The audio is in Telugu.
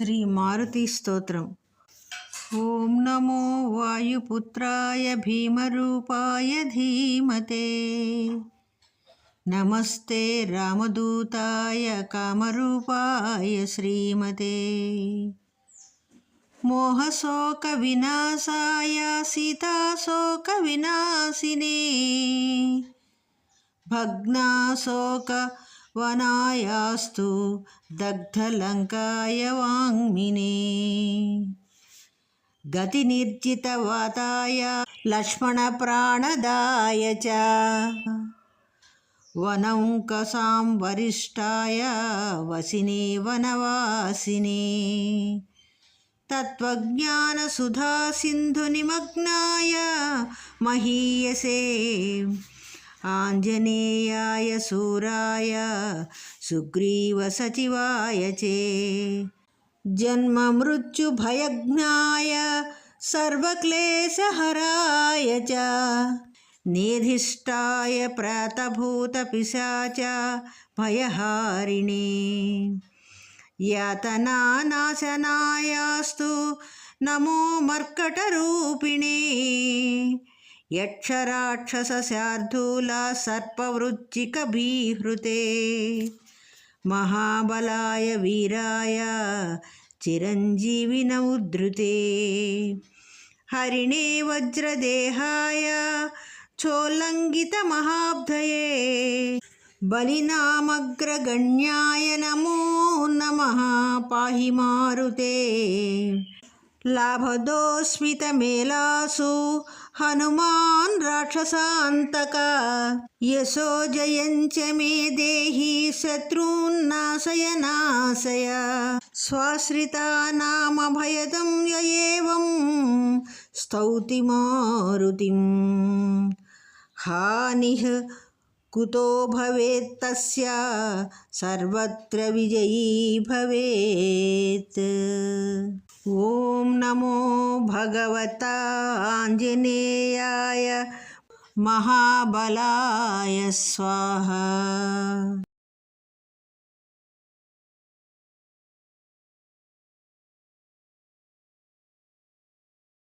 శ్రీ మారుతి స్తోత్రం. ఓం నమో వాయుపుత్రాయ భీమరూపాయ ధీమతే. నమస్తే రామదూతాయ కామరూపాయ శ్రీమతే. మోహశోక వినాశాయ సీతాశోక వినాశినే. భగ్నాశోక వనాయాస్తు దగ్ధలంకాయ వాంగ్మినే. గతి నిర్జితవాతాయ లక్ష్మణప్రాణదాయ చ. వనంకసాం వరిష్టాయ వసినే వనవాసినే. తత్వజ్ఞానసుధా సింధునిమగ్నాయ మహీయసే. ఆంజనేయాయ శూరాయ సుగ్రీవసచివాయ చే. జన్మమృత్యుభయజ్ఞాయ సర్వక్లేశహరాయ చ. నేధిష్టాయ ప్రాతభూతపిశాచ భయహారిణే. యతనానాశనాయాస్తు నమో మర్కటరూపిణే. యక్షరాక్షసశార్దూల సర్పవృచ్చికబీహృతే మహాబలాయ వీరాయ చిరంజీవిన ఉద్ధృతే. హరిణే వజ్రదేహాయ చోల్లంఘితమహాబ్ధయే బలినామగ్రగణ్యాయ నమో నమ పాహి మారుతే లాభదోస్మితమేలాసు హనుమాన్ రాక్షసాంతక. యశో జయంచ మే దేహి శత్రూన్నాశయ నాశయ స్వాశ్రితా నామ భయదం యయేవం స్తౌతి మారుతిం कुतो भवेत्तस्य सर्वत्र विजयी भवेत्। ॐ नमो भगवताञ्जनेयाय महाबलाय स्वाहा।